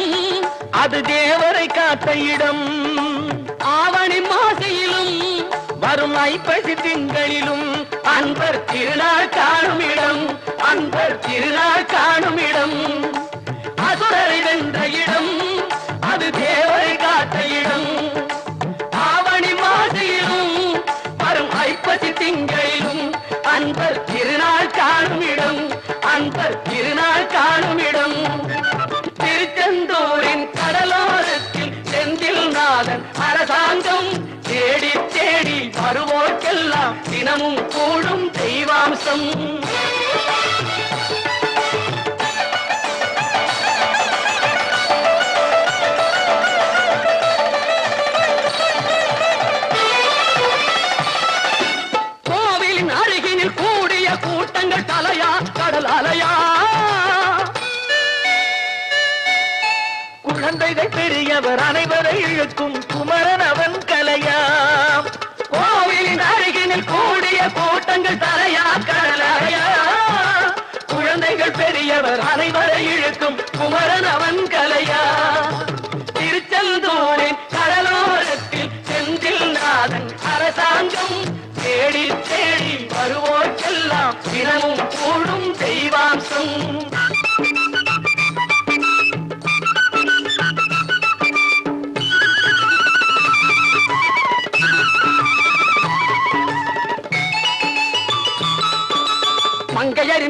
இடம். அது தேவரை காத்த இடம். ஆவணி மாசையிலும் வரும் ஐப்பசி திங்களிலும் அன்பர் திருநாள் காணும் இடம். அன்பர் திருநாள் காணும் இடம். எல்லாம் தினமும் கூடும் தெய்வாம்சம். கோவிலின் அருகினில் கூடிய கூட்டங்கள் தலையா கடல் அலையா குழந்தைகள் பெரியவர் அனைவரை இழுக்கும் குமரன் கூட்டங்கள் தரையா கடலையா? குழந்தைகள் பெரியவர் அனைவரை இழுக்கும் குமரன் அவன் கலையா? திருச்செந்தூரின் கடலோரத்தில் செந்தில் நாதன் அரசாங்கம் தேடி தேடி வருவோர்க்கெல்லாம் தினமும்